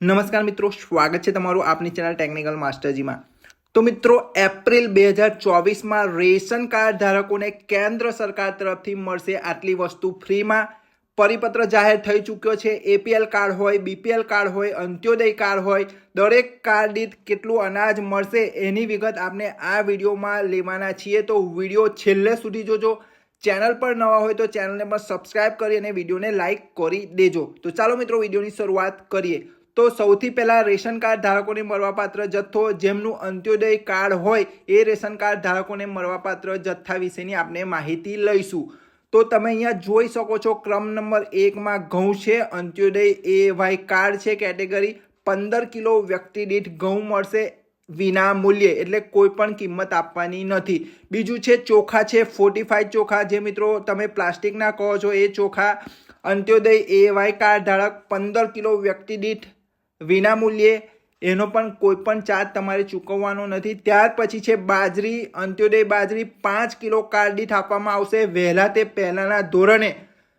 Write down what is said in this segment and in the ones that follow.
નમસ્કાર મિત્રો, સ્વાગત છે તમારું આપની ચેનલ ટેકનિકલ માસ્ટરજીમાં તો મિત્રો, એપ્રિલ બે હજાર ચોવીસમાં રેશન કાર્ડ ધારકોને કેન્દ્ર સરકાર તરફથી મળશે આટલી વસ્તુ ફ્રીમાં. પરિપત્ર જાહેર થઈ ચૂક્યો છે. એપીએલ કાર્ડ હોય, બીપીએલ કાર્ડ હોય, અંત્યોદય કાર્ડ હોય, દરેક કાર્ડ દીઠ કેટલું અનાજ મળશે એની વિગત આપણે આ વિડીયોમાં લેવાના છીએ. તો વીડિયો છેલ્લે સુધી જોજો. ચેનલ પર નવા હોય તો ચેનલને પણ સબસ્ક્રાઇબ કરી અને વિડીયોને લાઇક કરી દેજો. તો ચાલો મિત્રો, વિડીયોની શરૂઆત કરીએ. તો સૌથી પહેલાં રેશન કાર્ડ ધારકોને મળવાપાત્ર જથ્થો, જેમનું અંત્યોદય કાર્ડ હોય એ રેશન કાર્ડ ધારકોને મળવાપાત્ર જથ્થા વિશેની આપણે માહિતી લઈશું. તો તમે અહીંયા જોઈ શકો છો ક્રમ નંબર એકમાં ઘઉં છે, અંત્યોદય એ વાય કાર્ડ છે, કેટેગરી પંદર કિલો વ્યક્તિ દીઠ ઘઉં મળશે વિના મૂલ્યે એટલે કોઈ પણ કિંમત આપવાની નથી. બીજું છે ચોખા છે ફોર્ટિફાઈડ ચોખા, જે મિત્રો તમે પ્લાસ્ટિકના કહો છો એ ચોખા, અંત્યોદય એ વાય કાર્ડ ધારક પંદર કિલો વ્યક્તિ દીઠ વિના મૂલ્યે એનો પણ કોઈ પણ ચાર્જ તમારે ચૂકવવાનો નથી. ત્યાર પછી છે બાજરી, અંત્યોદય બાજરી પાંચ કિલો કાર્ડીઠ આપવામાં આવશે. વહેલા તે પહેલાંના ધોરણે.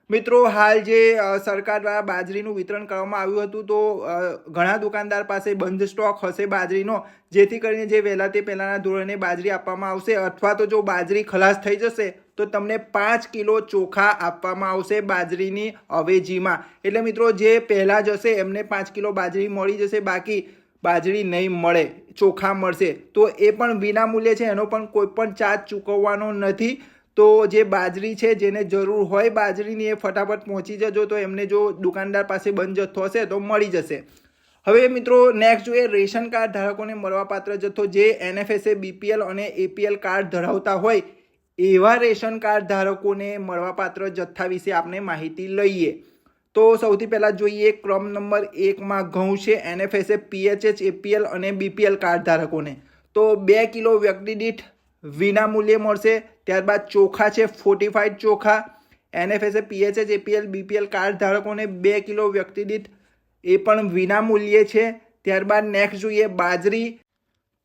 મિત્રો, હાલ જે સરકાર દ્વારા બાજરીનું વિતરણ કરવામાં આવ્યું હતું, તો ઘણા દુકાનદાર પાસે બંધ સ્ટોક હશે બાજરીનો. જેથી કરીને જે વહેલા તે પહેલાંના ધોરણે બાજરી આપવામાં આવશે. અથવા તો જો બાજરી ખલાસ થઈ જશે તો તમને પાંચ કિલો ચોખા આપવામાં આવશે બાજરીની અવેજીમાં. એટલે મિત્રો, જે પહેલાં જશે એમને પાંચ કિલો બાજરી મળી જશે, બાકી બાજરી નહીં મળે, ચોખા મળશે. તો એ પણ વિનામૂલ્ય છે, એનો પણ કોઈ પણ ચાર્જ ચૂકવવાનો નથી. તો જે બાજરી છે, જેને જરૂર હોય બાજરીની, એ ફટાફટ પહોંચી જજો, તો એમને જો દુકાનદાર પાસે બંધ જથ્થો હશે, તો મળી જશે. હવે મિત્રો નેક્સ્ટ જોઈએ, રેશન કાર્ડ ધારકોને મળવાપાત્ર જથ્થો. જે એનએફએસએ બીપીએલ અને એપીએલ કાર્ડ ધરાવતા હોય એવા રેશન કાર્ડ ધારકોને મળવાપાત્ર જથ્થા વિશે આપણે માહિતી લઈએ. તો સૌથી પહેલાં જોઈએ ક્રમ નંબર એકમાં ઘઉં છે, એનએફએસએ, પીએચએચ, એપીએલ અને બીપીએલ કાર્ડ ધારકોને. તો બે કિલો વ્યક્તિ દીઠ વિના મૂલ્યે મળશે, ત્યારબાદ ચોખા છે ફોર્ટિફાઈડ ચોખા, NFSA, PHH, APL, BPL card ધારકોને બે કિલો વ્યક્તિ દીઠ એ પણ વિના મૂલ્યે છે. ત્યારબાદ નેક્સ્ટ જોઈએ બાજરી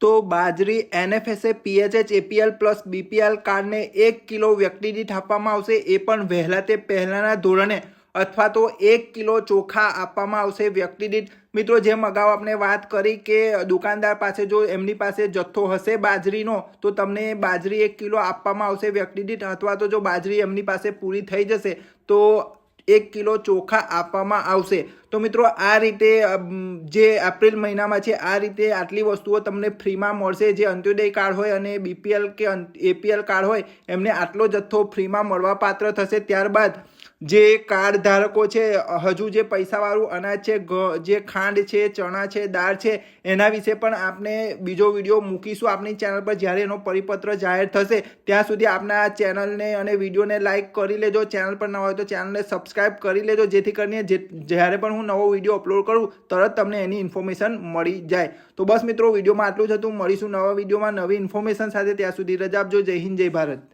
તો બાજરી, NFSA, PHH, APL plus BPL કાર્ડને એક કિલો વ્યક્તિ દીઠ આપવામાં આવશે એ પણ વહેલા તે પહેલાંના ધોરણે. અથવા તો એક કિલો ચોખા આપવામાં આવશે વ્યક્તિ દીઠ મિત્રો, જેમ અગાઉ આપણે વાત કરી કે દુકાનદાર પાસે જો એમની પાસે જથ્થો હશે બાજરીનો, તો તમને બાજરી એક કિલો આપવામાં આવશે વ્યક્તિ દીઠ અથવા તો જો બાજરી એમની પાસે પૂરી થઈ જશે, તો એક કિલો ચોખા આપવામાં આવશે. તો મિત્રો, આ રીતે જે એપ્રિલ મહિનામાં છે, આ રીતે આટલી વસ્તુઓ તમને ફ્રીમાં મળશે. જે અંત્યોદય કાર્ડ હોય અને બીપીએલ કે એપીએલ કાર્ડ હોય, એમને આટલો જથ્થો ફ્રીમાં મળવાપાત્ર થશે. ત્યારબાદ જે કાર્ડ ધારકો છે, હજુ જે પૈસાવાળું અનાજ છે જે ખાંડ છે, ચણા છે, દાળ છે, એના વિશે પણ આપણે બીજો વીડિયો મૂકીશું. આપણી ચેનલ પર જ્યારે એનો પરિપત્ર જાહેર થશે, ત્યાં સુધી આપના ચેનલને અને વિડીયોને લાઇક કરી લેજો. ચેનલ પર ન હોય તો ચેનલને સબસ્ક્રાઈબ કરી લેજો. જેથી કરીને જ્યારે પણ હું નવો વીડિયો અપલોડ કરું, તરત તમને એની ઇન્ફોર્મેશન મળી જાય. તો બસ મિત્રો, વિડીયોમાં આટલું જ હતું. મળીશું નવા વિડીયોમાં નવી ઇન્ફોર્મેશન સાથે. ત્યાં સુધી રજા આપજો. જય હિન્દ, જય ભારત.